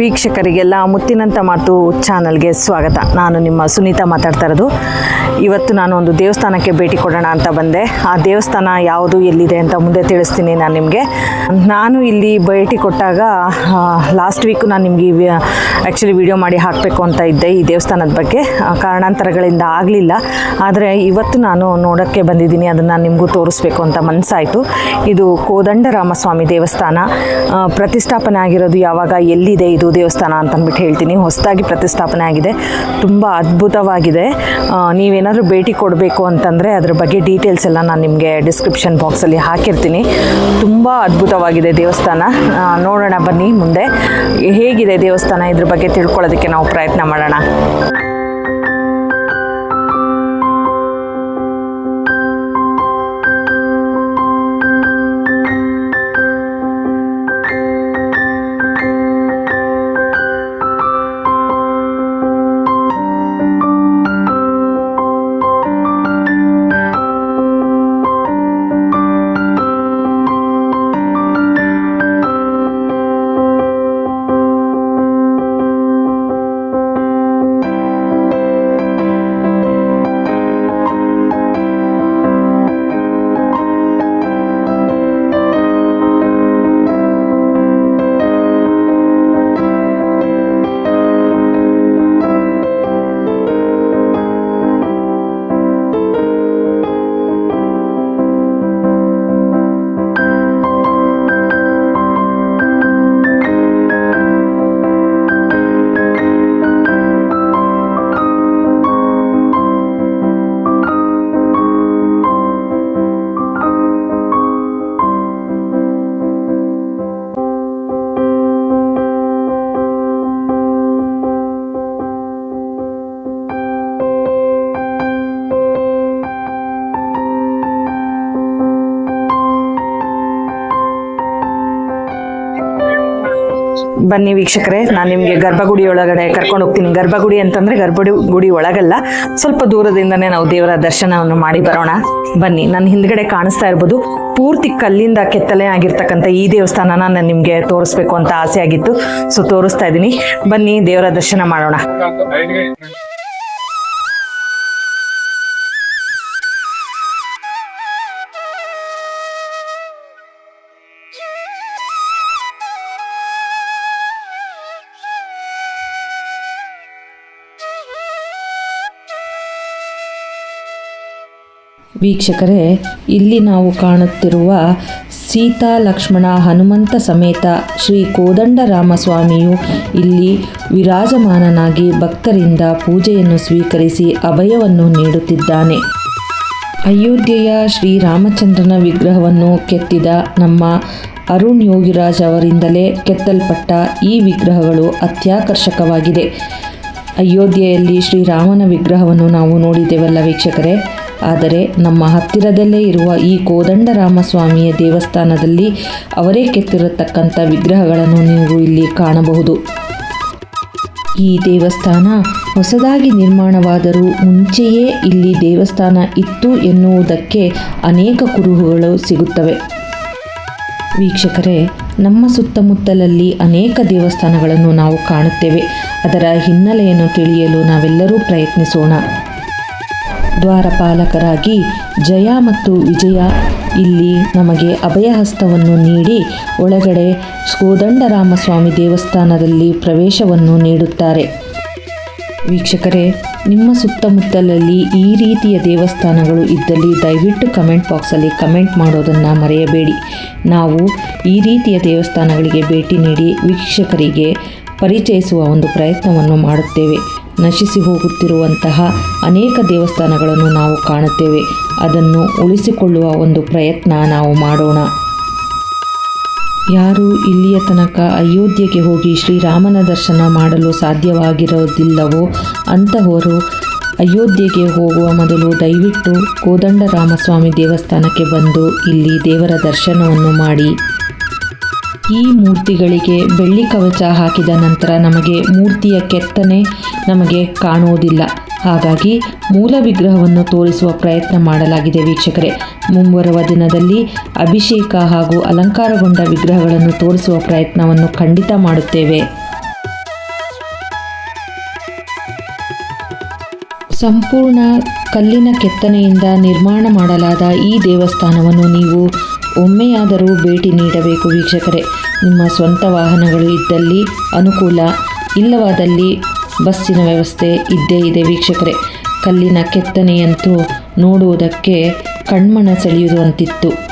ವೀಕ್ಷಕರಿಗೆಲ್ಲ ಮುತ್ತಿನಂತ ಮಾತು ಚಾನಲ್ಗೆ ಸ್ವಾಗತ. ನಾನು ನಿಮ್ಮ ಸುನೀತಾ ಮಾತಾಡ್ತಾ ಇರೋದು. ಇವತ್ತು ನಾನು ಒಂದು ದೇವಸ್ಥಾನಕ್ಕೆ ಭೇಟಿ ಕೊಡೋಣ ಅಂತ ಬಂದೆ. ಆ ದೇವಸ್ಥಾನ ಯಾವುದು, ಎಲ್ಲಿದೆ ಅಂತ ಮುಂದೆ ತಿಳಿಸ್ತೀನಿ ನಾನು ನಿಮಗೆ. ನಾನು ಇಲ್ಲಿ ಭೇಟಿ ಕೊಟ್ಟಾಗ ಲಾಸ್ಟ್ ವೀಕು ನಾನು ನಿಮಗೆ ಆ್ಯಕ್ಚುಲಿ ವಿಡಿಯೋ ಮಾಡಿ ಹಾಕಬೇಕು ಅಂತ ಇದ್ದೆ ಈ ದೇವಸ್ಥಾನದ ಬಗ್ಗೆ. ಕಾರಣಾಂತರಗಳಿಂದ ಆಗಲಿಲ್ಲ. ಆದರೆ ಇವತ್ತು ನಾನು ನೋಡೋಕ್ಕೆ ಬಂದಿದ್ದೀನಿ. ಅದನ್ನು ನಿಮಗೂ ತೋರಿಸ್ಬೇಕು ಅಂತ ಮನಸ್ಸಾಯಿತು ಇದು ಕೋದಂಡರಾಮಸ್ವಾಮಿ ದೇವಸ್ಥಾನ. ಪ್ರತಿಷ್ಠಾಪನೆ ಆಗಿರೋದು ಯಾವಾಗ, ಎಲ್ಲಿದೆ ಇದು ದೇವಸ್ಥಾನ ಅಂತ ಅಂದ್ಬಿಟ್ಟು ಹೇಳ್ತೀನಿ. ಹೊಸದಾಗಿ ಪ್ರತಿಷ್ಠಾಪನೆ ಆಗಿದೆ. ತುಂಬ ಅದ್ಭುತವಾಗಿದೆ. ನೀವೇನಾದರೂ ಭೇಟಿ ಕೊಡಬೇಕು ಅಂತಂದರೆ ಅದ್ರ ಬಗ್ಗೆ ಡೀಟೇಲ್ಸ್ ಎಲ್ಲ ನಾನು ನಿಮಗೆ ಡಿಸ್ಕ್ರಿಪ್ಷನ್ ಬಾಕ್ಸಲ್ಲಿ ಹಾಕಿರ್ತೀನಿ. ತುಂಬ ಅದ್ಭುತವಾಗಿದೆ ದೇವಸ್ಥಾನ. ನೋಡೋಣ ಬನ್ನಿ ಮುಂದೆ. ಹೇಗಿದೆ ದೇವಸ್ಥಾನ ಇದ್ರ ಬಗ್ಗೆ ತಿಳ್ಕೊಳ್ಳೋದಕ್ಕೆ ನಾವು ಪ್ರಯತ್ನ ಮಾಡೋಣ. ಬನ್ನಿ ವೀಕ್ಷಕರೇ, ನಾನು ನಿಮಗೆ ಗರ್ಭಗುಡಿ ಒಳಗಡೆ ಕರ್ಕೊಂಡು ಹೋಗ್ತೀನಿ. ಗರ್ಭಗುಡಿ ಅಂತಂದ್ರೆ ಗರ್ಭಗುಡಿ ಗುಡಿ ಒಳಗಲ್ಲ, ಸ್ವಲ್ಪ ದೂರದಿಂದನೇ ನಾವು ದೇವರ ದರ್ಶನವನ್ನು ಮಾಡಿ ಬರೋಣ. ಬನ್ನಿ ನನ್ನ ಹಿಂದ್ಗಡೆ ಕಾಣಿಸ್ತಾ ಇರ್ಬೋದು, ಪೂರ್ತಿ ಕಲ್ಲಿಂದ ಕೆತ್ತಲೆ ಆಗಿರ್ತಕ್ಕಂಥ ಈ ದೇವಸ್ಥಾನನ ನಾನು ನಿಮಗೆ ತೋರಿಸ್ಬೇಕು ಅಂತ ಆಸೆ ಆಗಿತ್ತು. ಸೊ ತೋರಿಸ್ತಾ ಇದ್ದೀನಿ. ಬನ್ನಿ, ದೇವರ ದರ್ಶನ ಮಾಡೋಣ. ವೀಕ್ಷಕರೇ, ಇಲ್ಲಿ ನಾವು ಕಾಣುತ್ತಿರುವ ಸೀತಾ, ಲಕ್ಷ್ಮಣ, ಹನುಮಂತ ಸಮೇತ ಶ್ರೀ ಕೋದಂಡರಾಮಸ್ವಾಮಿಯು ಇಲ್ಲಿ ವಿರಾಜಮಾನನಾಗಿ ಭಕ್ತರಿಂದ ಪೂಜೆಯನ್ನು ಸ್ವೀಕರಿಸಿ ಅಭಯವನ್ನು ನೀಡುತ್ತಿದ್ದಾನೆ. ಅಯೋಧ್ಯೆಯ ಶ್ರೀರಾಮಚಂದ್ರನ ವಿಗ್ರಹವನ್ನು ಕೆತ್ತಿದ ನಮ್ಮ ಅರುಣ್ ಯೋಗಿರಾಜ್ ಅವರಿಂದಲೇ ಕೆತ್ತಲ್ಪಟ್ಟ ಈ ವಿಗ್ರಹಗಳು ಅತ್ಯಾಕರ್ಷಕವಾಗಿದೆ. ಅಯೋಧ್ಯೆಯಲ್ಲಿ ಶ್ರೀರಾಮನ ವಿಗ್ರಹವನ್ನು ನಾವು ನೋಡಿದ್ದೇವಲ್ಲ ವೀಕ್ಷಕರೇ ಆದರೆ ನಮ್ಮ ಹತ್ತಿರದಲ್ಲೇ ಇರುವ ಈ ಕೋದಂಡರಾಮಸ್ವಾಮಿಯ ದೇವಸ್ಥಾನದಲ್ಲಿ ಅವರೇ ಕೆತ್ತಿರತಕ್ಕಂಥ ವಿಗ್ರಹಗಳನ್ನು ನೀವು ಇಲ್ಲಿ ಕಾಣಬಹುದು. ಈ ದೇವಸ್ಥಾನ ಹೊಸದಾಗಿ ನಿರ್ಮಾಣವಾದರೂ ಮುಂಚೆಯೇ ಇಲ್ಲಿ ದೇವಸ್ಥಾನ ಇತ್ತು ಎನ್ನುವುದಕ್ಕೆ ಅನೇಕ ಕುರುಹುಗಳು ಸಿಗುತ್ತವೆ. ವೀಕ್ಷಕರೇ, ನಮ್ಮ ಸುತ್ತಮುತ್ತಲಲ್ಲಿ ಅನೇಕ ದೇವಸ್ಥಾನಗಳನ್ನು ನಾವು ಕಾಣುತ್ತೇವೆ. ಅದರ ಹಿನ್ನೆಲೆಯನ್ನು ತಿಳಿಯಲು ನಾವೆಲ್ಲರೂ ಪ್ರಯತ್ನಿಸೋಣ. ದ್ವಾರಪಾಲಕರಾಗಿ ಜಯ ಮತ್ತು ವಿಜಯ ಇಲ್ಲಿ ನಮಗೆ ಅಭಯಹಸ್ತವನ್ನು ನೀಡಿ ಒಳಗಡೆ ಕೋದಂಡರಾಮಸ್ವಾಮಿ ದೇವಸ್ಥಾನದಲ್ಲಿ ಪ್ರವೇಶವನ್ನು ನೀಡುತ್ತಾರೆ. ವೀಕ್ಷಕರೇ, ನಿಮ್ಮ ಸುತ್ತಮುತ್ತಲಲ್ಲಿ ಈ ರೀತಿಯ ದೇವಸ್ಥಾನಗಳು ಇದ್ದಲ್ಲಿ ದಯವಿಟ್ಟು ಕಮೆಂಟ್ ಬಾಕ್ಸಲ್ಲಿ ಕಮೆಂಟ್ ಮಾಡೋದನ್ನು ಮರೆಯಬೇಡಿ. ನಾವು ಈ ರೀತಿಯ ದೇವಸ್ಥಾನಗಳಿಗೆ ಭೇಟಿ ನೀಡಿ ವೀಕ್ಷಕರಿಗೆ ಪರಿಚಯಿಸುವ ಒಂದು ಪ್ರಯತ್ನವನ್ನು ಮಾಡುತ್ತೇವೆ. ನಶಿಸಿ ಹೋಗುತ್ತಿರುವಂತಹ ಅನೇಕ ದೇವಸ್ಥಾನಗಳನ್ನು ನಾವು ಕಾಣುತ್ತೇವೆ. ಅದನ್ನು ಉಳಿಸಿಕೊಳ್ಳುವ ಒಂದು ಪ್ರಯತ್ನ ನಾವು ಮಾಡೋಣ. ಯಾರು ಇಲ್ಲಿಯ ತನಕ ಅಯೋಧ್ಯೆಗೆ ಹೋಗಿ ಶ್ರೀರಾಮನ ದರ್ಶನ ಮಾಡಲು ಸಾಧ್ಯವಾಗಿರೋದಿಲ್ಲವೋ ಅಂತಹವರು ಅಯೋಧ್ಯೆಗೆ ಹೋಗುವ ಮೊದಲು ದಯವಿಟ್ಟು ಕೋದಂಡರಾಮಸ್ವಾಮಿ ದೇವಸ್ಥಾನಕ್ಕೆ ಬಂದು ಇಲ್ಲಿ ದೇವರ ದರ್ಶನವನ್ನು ಮಾಡಿ. ಈ ಮೂರ್ತಿಗಳಿಗೆ ಬೆಳ್ಳಿ ಕವಚ ಹಾಕಿದ ನಂತರ ನಮಗೆ ಮೂರ್ತಿಯ ಕೆತ್ತನೆ ನಮಗೆ ಕಾಣುವುದಿಲ್ಲ. ಹಾಗಾಗಿ ಮೂಲ ವಿಗ್ರಹವನ್ನು ತೋರಿಸುವ ಪ್ರಯತ್ನ ಮಾಡಲಾಗಿದೆ ವೀಕ್ಷಕರೇ. ಮುಂಬರುವ ದಿನದಲ್ಲಿ ಅಭಿಷೇಕ ಹಾಗೂ ಅಲಂಕಾರಗೊಂಡ ವಿಗ್ರಹಗಳನ್ನು ತೋರಿಸುವ ಪ್ರಯತ್ನವನ್ನು ಖಂಡಿತ ಮಾಡುತ್ತೇವೆ. ಸಂಪೂರ್ಣ ಕಲ್ಲಿನ ಕೆತ್ತನೆಯಿಂದ ನಿರ್ಮಾಣ ಮಾಡಲಾದ ಈ ದೇವಸ್ಥಾನವನ್ನು ನೀವು ಒಮ್ಮೆಯಾದರೂ ಭೇಟಿ ನೀಡಬೇಕು ವೀಕ್ಷಕರೇ. ನಿಮ್ಮ ಸ್ವಂತ ವಾಹನಗಳು ಇದ್ದಲ್ಲಿ ಅನುಕೂಲ, ಇಲ್ಲವಾದಲ್ಲಿ ಬಸ್ಸಿನ ವ್ಯವಸ್ಥೆ ಇದ್ದೇ ಇದೆ ವೀಕ್ಷಕರೇ. ಕಲ್ಲಿನ ಕೆತ್ತನೆಯಂತೂ ನೋಡುವುದಕ್ಕೆ ಕಣ್ಮನ ಸೆಳೆಯುವಂತಿತ್ತು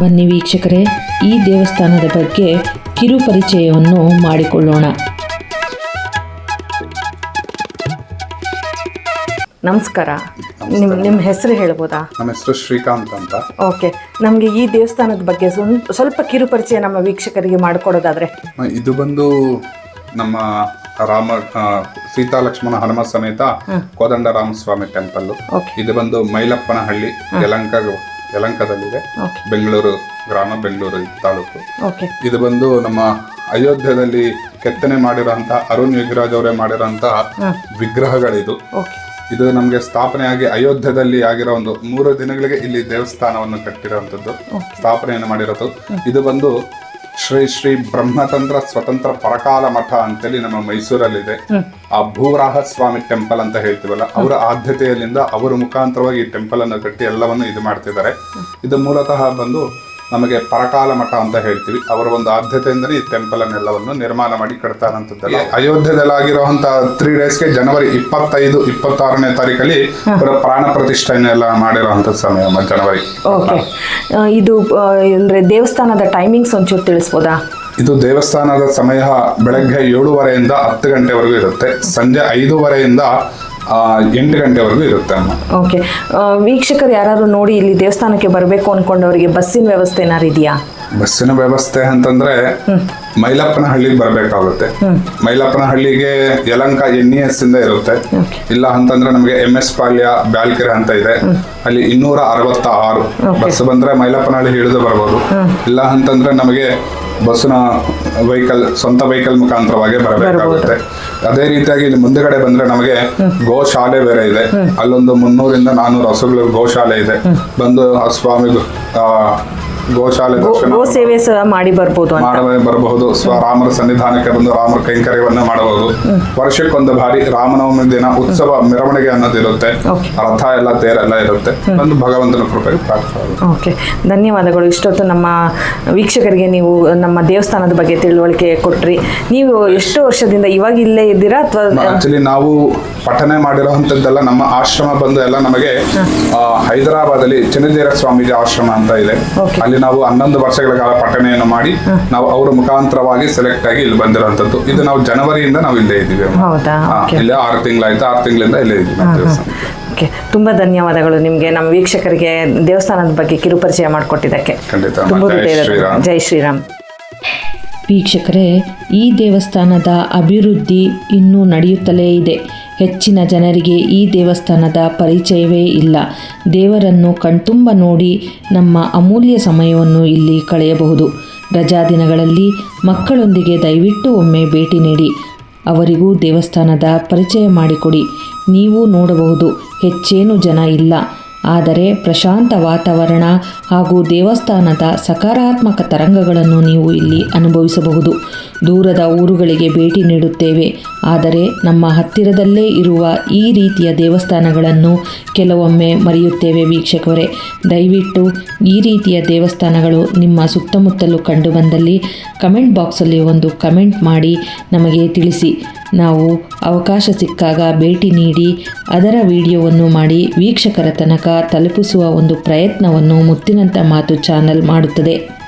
ಬನ್ನಿ ವೀಕ್ಷಕರೇ ಈ ದೇವಸ್ಥಾನದ ಬಗ್ಗೆ ಕಿರು ಪರಿಚಯವನ್ನು ಮಾಡಿಕೊಳ್ಳೋಣ. ನಮಸ್ಕಾರ. ನಿಮ್ಮ ನಿಮ್ಮ ಹೆಸರು ಹೇಳ್ಬೋದಾ? ನಮ್ಮ ಹೆಸರು ಶ್ರೀಕಾಂತ್ ಅಂತ. ಓಕೆ. ನಮಗೆ ಈ ದೇವಸ್ಥಾನದ ಬಗ್ಗೆ ಸ್ವಲ್ಪ ಸ್ವಲ್ಪ ಕಿರು ಪರಿಚಯ ನಮ್ಮ ವೀಕ್ಷಕರಿಗೆ ಮಾಡಿಕೊಡೋದಾದ್ರೆ. ಇದು ಬಂದು ನಮ್ಮ ರಾಮ ಆ, ಸೀತಾ ಲಕ್ಷ್ಮಣ ಹನುಮ ಸಮೇತ ಕೋದಂಡ ರಾಮಸ್ವಾಮಿ ಟೆಂಪಲ್ ಓಕೆ. ಇದು ಬಂದು ಮೈಲಪ್ಪನಹಳ್ಳಿ ಯಲಂಕ ಯಲಂಕದಲ್ಲಿದೆ. ಬೆಂಗಳೂರು ಗ್ರಾಮ ಬೆಂಗಳೂರು ತಾಲೂಕು. ಇದು ಬಂದು ನಮ್ಮ ಅಯೋಧ್ಯದಲ್ಲಿ ಕೆತ್ತನೆ ಮಾಡಿರೋಂತಹ ಅರುಣ್ ಯೋಗಿರಾಜ್ ಅವರೇ ಮಾಡಿರೋಂತಹ ವಿಗ್ರಹಗಳಿದು. ಇದು ನಮಗೆ ಸ್ಥಾಪನೆಯಾಗಿ ಅಯೋಧ್ಯದಲ್ಲಿ ಆಗಿರೋ ಒಂದು ಮೂರು ದಿನಗಳಿಗೆ ಇಲ್ಲಿ ದೇವಸ್ಥಾನವನ್ನು ಕಟ್ಟಿರುವಂತದ್ದು ಸ್ಥಾಪನೆಯನ್ನು ಮಾಡಿರೋದು. ಇದು ಬಂದು ಶ್ರೀ ಶ್ರೀ ಬ್ರಹ್ಮತಂತ್ರ ಸ್ವತಂತ್ರ ಪರಕಾಲ ಮಠ ಅಂತೇಳಿ ನಮ್ಮ ಮೈಸೂರಲ್ಲಿದೆ. ಆ ಭೂರಾಹ ಸ್ವಾಮಿ ಟೆಂಪಲ್ ಅಂತ ಹೇಳ್ತೀವಲ್ಲ ಅವರ ಆದ್ಯತೆಯಲ್ಲಿಂದ ಅವರ ಮುಖಾಂತರವಾಗಿ ಈ ಟೆಂಪಲ್ ಅನ್ನು ಕಟ್ಟಿ ಎಲ್ಲವನ್ನು ಇದು ಮಾಡ್ತಿದ್ದಾರೆ. ಇದು ಮೂಲತಃ ಬಂದು ನಮಗೆ ಪರಕಾಲ ಮಠ ಅಂತ ಹೇಳ್ತೀವಿ. ಅವರ ಒಂದು ಆದ್ಯತೆಯಿಂದಲೇ ಈ ಟೆಂಪಲ್ ಅನ್ನೆಲ್ಲವನ್ನು ನಿರ್ಮಾಣ ಮಾಡಿ ಕಟ್ತಾರಂತದ್ದು ಅಯೋಧ್ಯದಲ್ಲಿ ಆಗಿರುವಂತಹ ತ್ರೀ ಡೇಸ್ಗೆ ಜನವರಿ ಇಪ್ಪತ್ತೈದು ಇಪ್ಪತ್ತಾರನೇ ತಾರೀಕಲ್ಲಿ ಅವರ ಪ್ರಾಣ ಪ್ರತಿಷ್ಠೆಯನ್ನೆಲ್ಲ ಮಾಡಿರುವಂತ ಸಮಯ ಜನವರಿ ಓಕೆ. ಇದು ಅಂದ್ರೆ ದೇವಸ್ಥಾನದ ಟೈಮಿಂಗ್ಸ್ ಒಂಚೂರು ತಿಳಿಸ್ಬೋದಾ? ಇದು ದೇವಸ್ಥಾನದ ಸಮಯ ಬೆಳಗ್ಗೆ ಏಳುವರೆಯಿಂದ ಹತ್ತು ಗಂಟೆವರೆಗೂ ಇರುತ್ತೆ. ಸಂಜೆ ಐದೂವರೆಯಿಂದ ಎಂಟು ಗಂಟೆವರೆಗೂ ಇರುತ್ತೆ ಅಮ್ಮ. ಓಕೆ ವೀಕ್ಷಕರು ಯಾರಾದ್ರು ನೋಡಿ ಇಲ್ಲಿ ದೇವಸ್ಥಾನಕ್ಕೆ ಬರಬೇಕು ಅನ್ಕೊಂಡವರಿಗೆ ಬಸ್ಸಿನ ವ್ಯವಸ್ಥೆ ಏನಾರು ಇದೆಯಾ? ಬಸ್ಸಿನ ವ್ಯವಸ್ಥೆ ಅಂತಂದ್ರೆ ಮೈಲಪ್ಪನ ಹಳ್ಳಿಗೆ ಬರಬೇಕಾಗುತ್ತೆ. ಮೈಲಪ್ಪನ ಹಳ್ಳಿಗೆ ಯಲಂಕ ಎನ್ ಇ ಎಸ್ ಇಂದ ಇರುತ್ತೆ ಇಲ್ಲ ಅಂತಂದ್ರೆ ನಮಗೆ ಎಂ ಎಸ್ ಪಾಳ್ಯ ಬ್ಯಾಲ್ಕೆರೆ ಅಂತ ಇದೆ. ಅಲ್ಲಿ ಇನ್ನೂರ ಅರವತ್ತ ಆರು ಬಸ್ ಬಂದ್ರೆ ಮೈಲಪ್ಪನ ಹಳ್ಳಿ ಹಿಡಿದು ಬರ್ಬೋದು. ಇಲ್ಲ ಅಂತಂದ್ರೆ ನಮಗೆ ಬಸ್ಸಿನ ವೆಹಿಕಲ್ ಸ್ವಂತ ವೆಹಿಕಲ್ ಮುಖಾಂತರವಾಗಿ ಬರಬೇಕಾಗುತ್ತೆ. ಅದೇ ರೀತಿಯಾಗಿ ಇಲ್ಲಿ ಮುಂದೆಗಡೆ ಬಂದ್ರೆ ನಮಗೆ ಗೋಶಾಲೆ ಬೇರೆ ಇದೆ. ಅಲ್ಲೊಂದು ಮುನ್ನೂರಿಂದ ನಾನೂರು ಹಸುಗಳ ಗೋಶಾಲೆ ಇದೆ. ಬಂದು ಸ್ವಾಮಿ ಆ, ಗೋಶಾಲೆ ಗೋ ದರ್ಶನ ಗೋ ಸೇವೆ ಸಹ ಮಾಡಿ ಬರ್ಬೋದು ಅಂತ. ಮಾಡಲೇ ಬರಬಹುದು. ಸ್ವ ರಾಮರ ಸನ್ನಿಧಾನಕ್ಕೆ ಬಂದು ರಾಮರ ಕೈಂಕರ್ಯವನ್ನ ಮಾಡಬಹುದು. ವರ್ಷಕ್ಕೊಂದು ಬಾರಿ ರಾಮನವಮಿ ದಿನ ಉತ್ಸವ ಮೆರವಣಿಗೆ ಅನ್ನೋದಿರುತ್ತೆ ಇರುತ್ತೆ. ರಥ ಎಲ್ಲ ತೇರೆಲ್ಲ ಇರುತ್ತೆ. ಒಂದು ಭಗವಂತನ ಕೃಪೆಗೆ ಪ್ರಾರ್ಥನೆ ಓಕೆ. ಧನ್ಯವಾದಗಳು. ಇಷ್ಟೊತ್ತು ನಮ್ಮ ವೀಕ್ಷಕರಿಗೆ ನೀವು ನಮ್ಮ ದೇವಸ್ಥಾನದ ಬಗ್ಗೆ ತಿಳುವಳಿಕೆ ಕೊಟ್ರಿ. ನೀವು ಎಷ್ಟು ವರ್ಷದಿಂದ ಇವಾಗ ಇಲ್ಲೇ ಇದ್ದೀರಾ ಅಥವಾ ಆಕ್ಚುಲಿ ನಾವು ಪಠನೆ ಮಾಡಿರುವಂತದ್ದೆಲ್ಲ ನಮ್ಮ ಆಶ್ರಮ ಬಂದು ಎಲ್ಲ ನಮಗೆ ಹೈದರಾಬಾದಲ್ಲಿ ಚನ್ನದೇರ ಸ್ವಾಮೀಜಿ ಆಶ್ರಮ ಅಂತ ಇದೆ. Okay. ಅಲ್ಲಿ ನಾವು ಹನ್ನೊಂದು ವರ್ಷಗಳ ಕಾಲ ಪಠಣೆಯನ್ನು ಮಾಡಿ ನಾವು ಅವರ ಮುಖಾಂತರವಾಗಿ ಸೆಲೆಕ್ಟ್ ಆಗಿ ಇಲ್ಲಿ ಬಂದಿರುವಂತದ್ದು ಇದು ನಾವು ಜನವರಿಯಿಂದ ನಾವು ಇಲ್ಲೇ ಇದ್ದೀವಿ ಇಲ್ಲೇ ಆರು ತಿಂಗಳಾಯ್ತು. ಆರು ತಿಂಗಳಿಂದ ಇಲ್ಲೇ ಇದ್ದೀವಿ ಓಕೆ ತುಂಬ ಧನ್ಯವಾದಗಳು ನಿಮಗೆ ನಮ್ಮ ವೀಕ್ಷಕರಿಗೆ ದೇವಸ್ಥಾನದ ಬಗ್ಗೆ ಕಿರುಪರಿಚಯ ಮಾಡಿಕೊಟ್ಟಿದ್ದಕ್ಕೆ. ಜೈ ಶ್ರೀರಾಮ್. ವೀಕ್ಷಕರೇ ಈ ದೇವಸ್ಥಾನದ ಅಭಿವೃದ್ಧಿ ಇನ್ನೂ ನಡೆಯುತ್ತಲೇ ಇದೆ. ಹೆಚ್ಚಿನ ಜನರಿಗೆ ಈ ದೇವಸ್ಥಾನದ ಪರಿಚಯವೇ ಇಲ್ಲ. ದೇವರನ್ನು ಕಣ್ತುಂಬ ನೋಡಿ ನಮ್ಮ ಅಮೂಲ್ಯ ಸಮಯವನ್ನು ಇಲ್ಲಿ ಕಳೆಯಬಹುದು. ರಜಾ ದಿನಗಳಲ್ಲಿ ಮಕ್ಕಳೊಂದಿಗೆ ದಯವಿಟ್ಟು ಒಮ್ಮೆ ಭೇಟಿ ನೀಡಿ. ಅವರಿಗೂ ದೇವಸ್ಥಾನದ ಪರಿಚಯ ಮಾಡಿಕೊಡಿ. ನೀವು ನೋಡಬಹುದು, ಹೆಚ್ಚೇನು ಜನ ಇಲ್ಲ. ಆದರೆ ಪ್ರಶಾಂತ ವಾತಾವರಣ ಹಾಗೂ ದೇವಸ್ಥಾನದ ಸಕಾರಾತ್ಮಕ ತರಂಗಗಳನ್ನು ನೀವು ಇಲ್ಲಿ ಅನುಭವಿಸಬಹುದು. ದೂರದ ಊರುಗಳಿಗೆ ಭೇಟಿ ನೀಡುತ್ತೇವೆ. ಆದರೆ ನಮ್ಮ ಹತ್ತಿರದಲ್ಲೇ ಇರುವ ಈ ರೀತಿಯ ದೇವಸ್ಥಾನಗಳನ್ನು ಕೆಲವೊಮ್ಮೆ ಮರೆಯುತ್ತೇವೆ ವೀಕ್ಷಕರೇ. ದಯವಿಟ್ಟು ಈ ರೀತಿಯ ದೇವಸ್ಥಾನಗಳು ನಿಮ್ಮ ಸುತ್ತಮುತ್ತಲೂ ಕಂಡುಬಂದಲ್ಲಿ ಕಮೆಂಟ್ ಬಾಕ್ಸಲ್ಲಿ ಒಂದು ಕಮೆಂಟ್ ಮಾಡಿ ನಮಗೆ ತಿಳಿಸಿ. ನಾವು ಅವಕಾಶ ಸಿಕ್ಕಾಗ ಭೇಟಿ ನೀಡಿ ಅದರ ವಿಡಿಯೋವನ್ನು ಮಾಡಿ ವೀಕ್ಷಕರ ತನಕ ತಲುಪಿಸುವ ಒಂದು ಪ್ರಯತ್ನವನ್ನು ಮುತ್ತಿನಂತ ಮಾತು ಚಾನಲ್ ಮಾಡುತ್ತದೆ.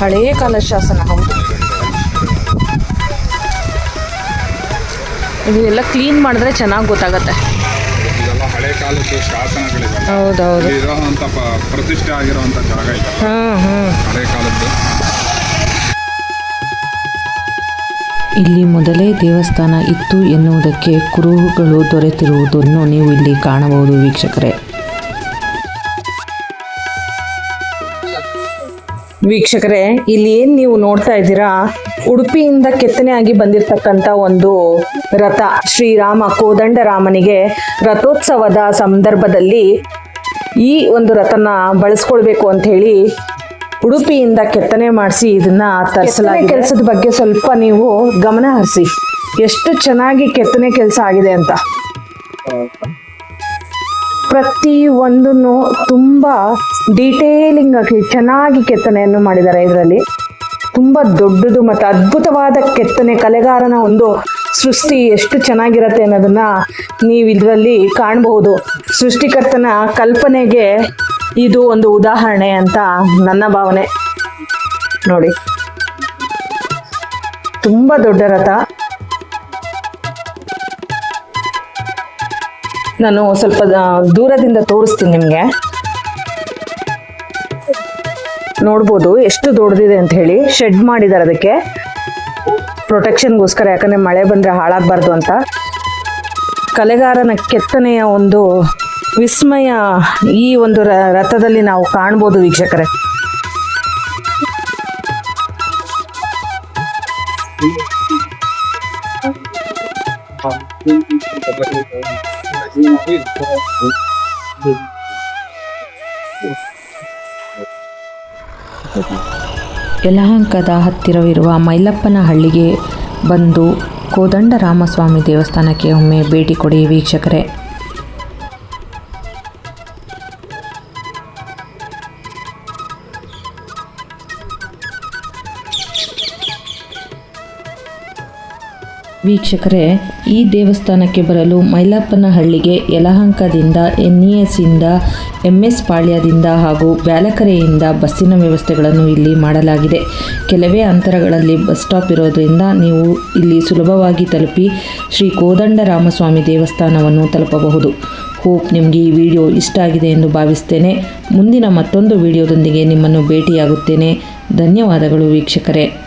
ಹಳೆ ಕಾಲ ಶಾಸನ ಹೌದು. ಇದು ಎಲ್ಲ ಕ್ಲೀನ್ ಮಾಡಿದ್ರೆ ಚೆನ್ನಾಗಿ ಗೊತ್ತಾಗತ್ತೆ. ಹಳೆ ಶಾಸನಗಳಿವೆ ಹೌದೌದು. ಇರೋಂಥ ಪ್ರತಿಷ್ಠೆ ಆಗಿರುವಂತ ಜಾಗ ಇದೆಲ್ಲ ಹ್ಮ್ ಹ್ಮ್ ಹಳೆ ಕಾಲದ್ದು. ಇಲ್ಲಿ ಮೊದಲೇ ದೇವಸ್ಥಾನ ಇತ್ತು ಎನ್ನುವುದಕ್ಕೆ ಕುರುಹುಗಳು ದೊರೆತಿರುವುದನ್ನು ನೀವು ಇಲ್ಲಿ ಕಾಣಬಹುದು ವೀಕ್ಷಕರೇ. ವೀಕ್ಷಕರೇ ಇಲ್ಲಿ ಏನ್ ನೀವು ನೋಡ್ತಾ ಇದ್ದೀರಾ? ಉಡುಪಿಯಿಂದ ಕೆತ್ತನೆ ಆಗಿ ಬಂದಿರತಕ್ಕಂತ ಒಂದು ರಥ ಶ್ರೀರಾಮ ಕೋದಂಡರಾಮನಿಗೆ ರಥೋತ್ಸವದ ಸಂದರ್ಭದಲ್ಲಿ ಈ ಒಂದು ರಥನ ಬಳಸ್ಕೊಳ್ಬೇಕು ಅಂತ ಹೇಳಿ ಉಡುಪಿಯಿಂದ ಕೆತ್ತನೆ ಮಾಡಿಸಿ ಇದನ್ನ ತರಿಸಲಾಗಿದೆ. ಕೆಲಸದ ಬಗ್ಗೆ ಸ್ವಲ್ಪ ನೀವು ಗಮನ ಹರಿಸಿ. ಎಷ್ಟು ಚೆನ್ನಾಗಿ ಕೆತ್ತನೆ ಕೆಲಸ ಆಗಿದೆ ಅಂತ. ಪ್ರತಿ ಒಂದನ್ನು ತುಂಬ ಡೀಟೇಲಿಂಗ್ ಆಗಿ ಚೆನ್ನಾಗಿ ಕೆತ್ತನೆಯನ್ನು ಮಾಡಿದ್ದಾರೆ ಇದರಲ್ಲಿ. ತುಂಬ ದೊಡ್ಡದು ಮತ್ತು ಅದ್ಭುತವಾದ ಕೆತ್ತನೆ ಕಲೆಗಾರನ ಒಂದು ಸೃಷ್ಟಿ ಎಷ್ಟು ಚೆನ್ನಾಗಿರತ್ತೆ ಅನ್ನೋದನ್ನ ನೀವು ಇದರಲ್ಲಿ ಕಾಣಬಹುದು. ಸೃಷ್ಟಿಕರ್ತನ ಕಲ್ಪನೆಗೆ ಇದು ಒಂದು ಉದಾಹರಣೆ ಅಂತ ನನ್ನ ಭಾವನೆ. ನೋಡಿ. ತುಂಬ ದೊಡ್ಡ ರಥ. ನಾನು ಸ್ವಲ್ಪ ದೂರದಿಂದ ತೋರಿಸ್ತೀನಿ ನಿಮಗೆ. ನೋಡ್ಬೋದು ಎಷ್ಟು ದೊಡ್ಡದಿದೆ ಅಂತ ಹೇಳಿ. ಶೆಡ್ ಮಾಡಿದ್ದಾರೆ ಅದಕ್ಕೆ. ಪ್ರೊಟೆಕ್ಷನ್ಗೋಸ್ಕರ ಯಾಕಂದರೆ ಮಳೆ ಬಂದರೆ ಹಾಳಾಗಬಾರ್ದು ಅಂತ. ಕಲೆಗಾರನ ಕೆತ್ತನೆಯ ಒಂದು ವಿಸ್ಮಯ ಈ ಒಂದು ರಥದಲ್ಲಿ ನಾವು ಕಾಣ್ಬೋದು ವೀಕ್ಷಕರೇ. ಯಲಹಂಕದ ಹತ್ತಿರವಿರುವ ಮೈಲಪ್ಪನ ಹಳ್ಳಿಗೆ ಬಂದು ಕೋದಂಡರಾಮಸ್ವಾಮಿ ದೇವಸ್ಥಾನಕ್ಕೆ ಒಮ್ಮೆ ಭೇಟಿ ಕೊಡಿ ವೀಕ್ಷಕರೇ. ವೀಕ್ಷಕರೇ, ಈ ದೇವಸ್ಥಾನಕ್ಕೆ ಬರಲು ಮೈಲಪ್ಪನ ಹಳ್ಳಿಗೆ ಇಂದ ಎಂ ಎಸ್ ಪಾಳ್ಯದಿಂದ ಹಾಗೂ ಬ್ಯಾಲಕರೆಯಿಂದ ಬಸ್ಸಿನ ವ್ಯವಸ್ಥೆಗಳನ್ನು ಇಲ್ಲಿ ಮಾಡಲಾಗಿದೆ. ಕೆಲವೇ ಅಂತರಗಳಲ್ಲಿ ಬಸ್ ಸ್ಟಾಪ್ ಇರೋದರಿಂದ ನೀವು ಇಲ್ಲಿ ಸುಲಭವಾಗಿ ತಲುಪಿ ಶ್ರೀ ಕೋದಂಡರಾಮಸ್ವಾಮಿ ದೇವಸ್ಥಾನವನ್ನು ತಲುಪಬಹುದು. ಹೋಪ್ ನಿಮಗೆ ಈ ವಿಡಿಯೋ ಇಷ್ಟ ಆಗಿದೆ ಎಂದು ಭಾವಿಸ್ತೇನೆ. ಮುಂದಿನ ಮತ್ತೊಂದು ವಿಡಿಯೋದೊಂದಿಗೆ ನಿಮ್ಮನ್ನು ಭೇಟಿಯಾಗುತ್ತೇನೆ. ಧನ್ಯವಾದಗಳು ವೀಕ್ಷಕರೇ.